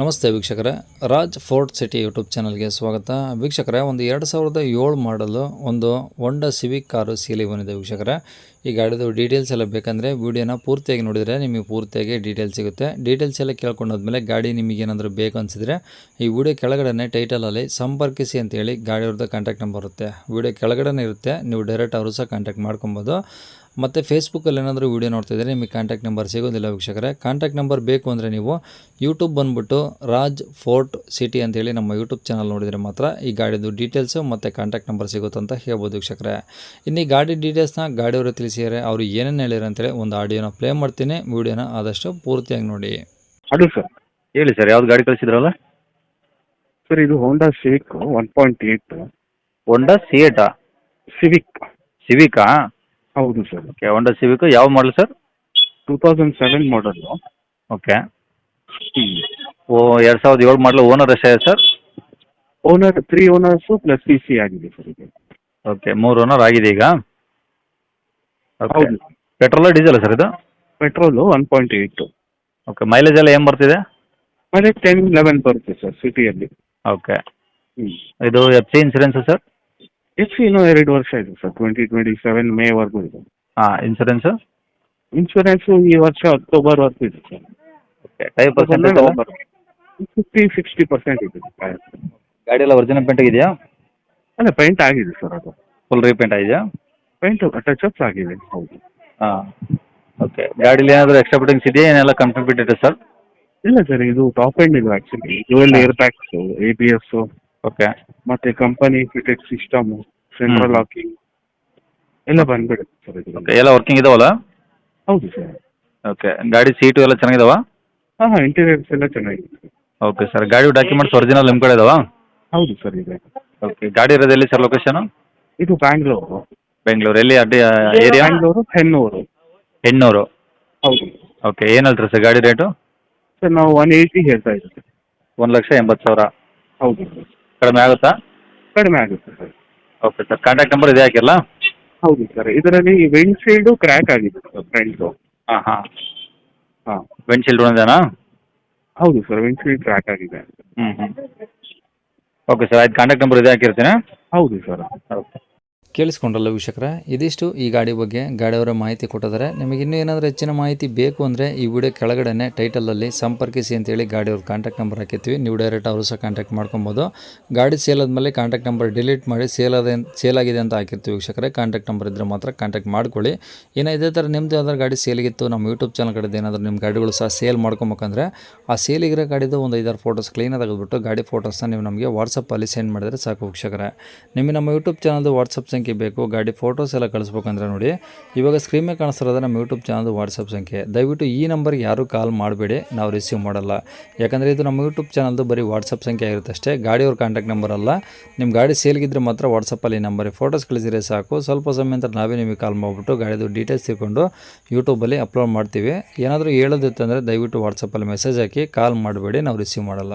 ನಮಸ್ತೆ ವೀಕ್ಷಕರೇ. Raj fort city YouTube ಚಾನಲ್ಗೆ ಸ್ವಾಗತ. ವೀಕ್ಷಕರೇ, ಒಂದು ಎರಡು ಸಾವಿರದ ಏಳು ಮಾಡಲು ಒಂದು ಹೊಂಡಾ ಸಿವಿಕ್ ಕಾರು ಸೀಲಿ ಬಂದಿದೆ ವೀಕ್ಷಕರೇ. ಈ ಗಾಡಿದು ಡೀಟೇಲ್ಸ್ ಎಲ್ಲ ಬೇಕಂದರೆ ವೀಡಿಯೋನ ಪೂರ್ತಿಯಾಗಿ ನೋಡಿದರೆ ನಿಮಗೆ ಪೂರ್ತಿಯಾಗಿ ಡೀಟೇಲ್ಸ್ ಸಿಗುತ್ತೆ. ಡೀಟೇಲ್ಸ್ ಎಲ್ಲ ಕೇಳ್ಕೊಂಡಾದ್ಮೇಲೆ ಗಾಡಿ ನಿಮಗೇನಾದರೂ ಬೇಕು ಅನಿಸಿದರೆ ಈ ವಿಡಿಯೋ ಕೆಳಗಡೆ ಟೈಟಲಲ್ಲಿ ಸಂಪರ್ಕಿಸಿ ಅಂತೇಳಿ ಗಾಡಿಯವ್ರದ್ದು ಕಾಂಟ್ಯಾಕ್ಟ್ ನಂಬರ್ ಇರುತ್ತೆ. ವಿಡಿಯೋ ಕೆಳಗಡೆ ಇರುತ್ತೆ. ನೀವು ಡೈರೆಕ್ಟ್ ಅವರು ಸಹ ಕಾಂಟ್ಯಾಕ್ಟ್ ಮಾಡ್ಕೊಬೋದು. ಮತ್ತು ಫೇಸ್ಬುಕ್ಕಲ್ಲಿ ಏನಾದರೂ ವೀಡಿಯೋ ನೋಡ್ತಿದ್ರೆ ನಿಮಗೆ ಕಾಂಟ್ಯಾಕ್ಟ್ ನಂಬರ್ ಸಿಗೋದಿಲ್ಲ ವೀಕ್ಷಕರೇ. ಕಾಂಟ್ಯಾಕ್ಟ್ ನಂಬರ್ ಬೇಕು ಅಂದರೆ ನೀವು ಯೂಟ್ಯೂಬ್ ಬಂದುಬಿಟ್ಟು ರಾಜ್ ಫೋರ್ಟ್ ಸಿಟಿ ಅಂತೇಳಿ ನಮ್ಮ ಯೂಟ್ಯೂಬ್ ಚಾನಲ್ ನೋಡಿದರೆ ಮಾತ್ರ ಈ ಗಾಡಿದು ಡೀಟೇಲ್ಸು ಮತ್ತು ಕಾಂಟ್ಯಾಕ್ಟ್ ನಂಬರ್ ಸಿಗುತ್ತೆ ಅಂತ ಹೇಳ್ಬೋದು ವೀಕ್ಷಕರೇ. ಇನ್ನು ಈ ಗಾಡಿ ಡೀಟೇಲ್ಸ್ನ ಗಾಡಿಯವರು ತಿಳಿಸಿದ್ದಾರೆ ಅವರು ಏನೇನು ಹೇಳಿರ ಅಂತೇಳಿ ಒಂದು ಆಡಿಯೋನ ಪ್ಲೇ ಮಾಡ್ತೀನಿ. ವೀಡಿಯೋನ ಆದಷ್ಟು ಪೂರ್ತಿಯಾಗಿ ನೋಡಿ. ಅದು ಸರ್ ಹೇಳಿ ಸರ್ ಯಾವ್ದು ಗಾಡಿ ಕಳಿಸಿದ್ರಲ್ಲ? ಸರ್ ಇದು Honda Civic one point eight Honda ಸಿಯೇಟಾ Civic ಸಿವಿಕಾ ಹೌದು ಸರ್. ಓಕೆ ಹೊಂಡಾ ಸಿವಿಕ್ ಯಾವ model sir? Two thousand seven model okay ಓ ಎರಡು ಸಾವಿರದ ಏಳು ಮಾಡಲು ಓನರ್ ಅಷ್ಟೇ sir? Owner three owners plus C C ಆಗಿದೆ ಸರ್ ಇದು. ಓಕೆ ಮೂರು ಓನರ್ ಆಗಿದೆ ಈಗ. ಹೌದು. ಪೆಟ್ರೋಲ್ ಡೀಸೆಲ್ ಸರ್ ಇದು? Petrol one point eight okay mileage ಎಲ್ಲ ಏನು ಬರ್ತಿದೆ? ಮೈಲೇಜ್ ಟೆನ್ ಲೆವೆನ್ ಬರುತ್ತೆ ಸರ್ ಸಿಟಿಯಲ್ಲಿ ಓಕೆ ಹ್ಞೂ ಇದು ಎಫ್ ಸಿ ಇನ್ಸೂರೆನ್ಸ್ ಸರ್? ಎಷ್ಟು ಇನ್ನೂ ಎರಡು ವರ್ಷ ಇದೆ ಸರ್. ಟ್ವೆಂಟಿ ಟ್ವೆಂಟಿ ಸೆವೆನ್ ಮೇವರೆಗೂ ಇದೆ. ಹಾ ಇನ್ಸೂರೆನ್ಸ್ ಇನ್ಶೂರೆನ್ಸ್ ಈ ವರ್ಷ ಅಕ್ಟೋಬರ್ ವರ್ಗು ಇದೆ sir. Five percent fifty sixty percent ಇದೆ. ಗಾಡಿ ಎಲ್ಲ ಒರಿಜಿನಲ್ ಪೇಂಟ್ ಆಗಿದೆಯಾ? ಅಲ್ಲ ಪೇಂಟ್ ಆಗಿದೆ ಸರ್ ಅದು. ಫುಲ್ ರೀಪೇಂಟ್ ಆಗಿದೆಯಾ? ಪೇಂಟ್ ಟಚ್ ಅಪ್ಸ್ ಆಗಿದೆ ಹೌದು. ಹಾಂ ಓಕೆ ಗಾಡೀಲಿ ಏನಾದರೂ ಎಕ್ಸ್ಟ್ರಾ ಫಿಟ್ಟಿಂಗ್ಸ್ ಇದೆಯಾ? ಏನೆಲ್ಲ ಕಂಪ್ಲೀಟ್ ಇದೆ ಸರ್? ಇಲ್ಲ ಸರ್ ಇದು ಟಾಪ್ ಎಂಡ್ ಇದು ಆಕ್ಚುಲಿ ಎಲ್ಲ air bags A B S okay ಮತ್ತೆ company fitted system central locking ಎಲ್ಲ ಬಂದ್ಬಿಡುತ್ತೆ ಸರ್ ಎಲ್ಲ ವರ್ಕಿಂಗ್ ಇದಾವಲ್ಲ? ಹೌದು ಸರ್. ಓಕೆ ಗಾಡಿ ಸೀಟು ಎಲ್ಲ ಚೆನ್ನಾಗಿದಾವ? ಹಾಂ ಹಾಂ ಇಂಟೀರಿಯರ್ಸ್ ಎಲ್ಲ ಚೆನ್ನಾಗಿದೆ ಸರ್. ಓಕೆ ಸರ್ ಗಾಡಿ ಡಾಕ್ಯುಮೆಂಟ್ಸ್ ಒರಿಜಿನಲ್ ನಿಮ್ಮ ಕಡೆ ಇದಾವಾ? ಹೌದು ಸರ್ ಇದೆ. ಓಕೆ ಗಾಡಿ ಇರೋದು ಎಲ್ಲಿ ಸರ್ ಲೊಕೇಶನ್ ಇದು ಬ್ಯಾಂಗ್ಳೂರು ಬೆಂಗಳೂರು ಎಲ್ಲಿ ಅಡ್ಡಿ ಏರಿಯಾ ಬ್ಯಾಂಗ್ಳೂರು ಹೆಣ್ಣೂರು ಹೆಣ್ಣೂರು ಹೌದು. ಓಕೆ ಏನು ಹೇಳ್ತಾರೆ ಸರ್ ಗಾಡಿ ರೇಟು ಸರ್ ನಾವು ಒನ್ ಏಯ್ಟಿ ಹೇಳ್ತಾ ಇದ್ದೀವಿ. ಒಂದು ಲಕ್ಷ ಎಂಬತ್ತು ಸಾವಿರ. ಹೌದು ಸರ್. ಕಡಿಮೆ ಆಗುತ್ತಾ? ಕಡಿಮೆ ಆಗುತ್ತೆ sir. Okay sir contact number ಇದೆ ಹಾಕಿಲ್ಲ? ಹೌದು ಸರ್. ಇದರಲ್ಲಿ ವಿಂಡ್ಶೀಲ್ಡು ಕ್ರ್ಯಾಕ್ ಆಗಿದೆ ಸರ್ ಫ್ರಂಟು ಹಾಂ ಹಾಂ. ಹಾಂ. ವಿಂಡ್ಶೀಲ್ಡ್ ಒಂದೇನಾ ಹೌದು ಸರ್ ವಿಂಡ್ಶೀಲ್ಡ್ ಕ್ರ್ಯಾಕ್ ಆಗಿದೆ. ಹ್ಞೂ ಹ್ಞೂ ಓಕೆ ಸರ್ ಆಯ್ತು. ಕಾಂಟ್ಯಾಕ್ಟ್ ನಂಬರ್ ಇದೆ ಹಾಕಿರ್ತೀನಿ ಹೌದು ಸರ್. ಕೇಳಿಸ್ಕೊಂಡ್ರಲ್ಲ ವೀಕ್ಷಕರ, ಇದಿಷ್ಟು ಈ ಗಾಡಿ ಬಗ್ಗೆ ಗಾಡಿಯವರ ಮಾಹಿತಿ ಕೊಟ್ಟಿದ್ದಾರೆ. ನಿಮಗೆ ಇನ್ನೂ ಏನಾದರೂ ಹೆಚ್ಚಿನ ಮಾಹಿತಿ ಬೇಕು ಅಂದರೆ ಈ ವಿಡಿಯೋ ಕೆಳಗಡೆ ಟೈಟಲಲ್ಲಿ ಸಂಪರ್ಕಿಸಿ ಅಂತೇಳಿ ಗಾಡಿಯವ್ರ ಕಾಂಟ್ಯಾಕ್ಟ್ ನಂಬರ್ ಹಾಕಿರ್ತೀವಿ. ನೀವು ಡೈರೆಕ್ಟ್ ಅವರು ಸಹ ಕಾಂಟ್ಯಾಕ್ಟ್ ಮಾಡ್ಕೊಬೋದು. ಗಾಡಿ ಸೇಲ್ ಆದಮೇಲೆ ಕಾಂಟ್ಯಾಕ್ಟ್ ನಂಬರ್ ಡಿಲೀಟ್ ಮಾಡಿ ಸೇಲ್ ಆದ ಸೇಲ್ ಆಗಿದೆ ಅಂತ ಹಾಕಿರ್ತೀವಿ ವೀಕ್ಷಕರೇ. ಕಾಂಟ್ಯಾಕ್ಟ್ ನಂಬರ್ ಇದ್ದರೆ ಮಾತ್ರ ಕಾಂಟ್ಯಾಕ್ಟ್ ಮಾಡ್ಕೊಳ್ಳಿ. ಇನ್ನು ಇದೇ ಥರ ನಿಮ್ಮದು ಯಾವ್ದಾದ್ರು ಗಾಡಿ ಸೇಲಿಗಿತ್ತು ನಮ್ಮ ಯೂಟ್ಯೂಬ್ ಚಾನಲ್ ಕಡೆದು ಏನಾದರೂ ನಿಮ್ಮ ಗಾಡಿಗಳು ಸಹ ಸೇಲ್ ಮಾಡ್ಕೊಬೇಕಂದ್ರೆ ಆ ಸೇಲಿಗಿರೋ ಗಾಡಿದು ಒಂದು ಐದಾರು ಫೋಟೋಸ್ ಕ್ಲೀನಾಗಿ ತೆಗೆದುಬಿಟ್ಟು ಗಾಡಿ ಫೋಟೋಸ್ನ ನೀವು ನಮಗೆ ವಾಟ್ಸಪ್ಪಲ್ಲಿ ಸೆಂಡ್ ಮಾಡಿದರೆ ಸಾಕು ವೀಕ್ಷಕರೇ. ನಿಮಗೆ ನಮ್ಮ ಯೂಟ್ಯೂಬ್ ಚಾನಲ್ದು ವಾಟ್ಸಪ್ ಸಂಖ್ಯೆ ಬೇಕು, ಗಾಡಿ ಫೋಟೋಸ್ ಎಲ್ಲ ಕಳಿಸ್ಬೇಕಂದ್ರೆ ನೋಡಿ. ಇವಾಗ ಸ್ಕ್ರೀನ್ ಮೇಲೆ ಕಾಣಿಸ್ತಿರೋದು ನಮ್ಮ ಯೂಟ್ಯೂಬ್ ಚಾನಲ್ ವಾಟ್ಸಪ್ ಸಂಖ್ಯೆ. ದಯವಿಟ್ಟು ಈ ನಂಬರ್ಗೆ ಯಾರೂ ಕಾಲ್ ಮಾಡಬೇಡಿ, ನಾವು ರಿಸೀವ್ ಮಾಡಲ್ಲ. ಯಾಕಂದರೆ ಇದು ನಮ್ಮ ಯೂಟ್ಯೂಬ್ ಚಾನಲ್ದು ಬರೀ ವಾಟ್ಸಪ್ ಸಂಖ್ಯೆ ಆಗಿರುತ್ತೆ ಅಷ್ಟೇ, ಗಾಡಿಯವ್ರ ಕಾಂಟ್ಯಾಕ್ಟ್ ನಂಬರ್ ಅಲ್ಲ. ನಿಮ್ಮ ಗಾಡಿ ಸೇಲ್ಗಿದ್ರೆ ಮಾತ್ರ ವಾಟ್ಸಪ್ಪಲ್ಲಿ ನಂಬರಿಗೆ ಫೋಟೋಸ್ ಕಳಿಸಿದ್ರೆ ಸಾಕು. ಸ್ವಲ್ಪ ಸಮಯ ನಂತರ ನಾವೇ ನಿಮಗೆ ಕಾಲ್ ಮಾಡಿಬಿಟ್ಟು ಗಾಡಿದು ಡೀಟೇಲ್ಸ್ ತಿಳ್ಕೊಂಡು ಯೂಟ್ಯೂಬಲ್ಲಿ ಅಪ್ಲೋಡ್ ಮಾಡ್ತೀವಿ. ಏನಾದರೂ ಹೇಳೋದಿತ್ತಂದರೆ ದಯವಿಟ್ಟು ವಾಟ್ಸಪ್ಪಲ್ಲಿ ಮೆಸೇಜ್ ಹಾಕಿ ಕಾಲ್ ಮಾಡಬೇಡಿ, ನಾವು ರಿಸೀವ್ ಮಾಡಲ್ಲ.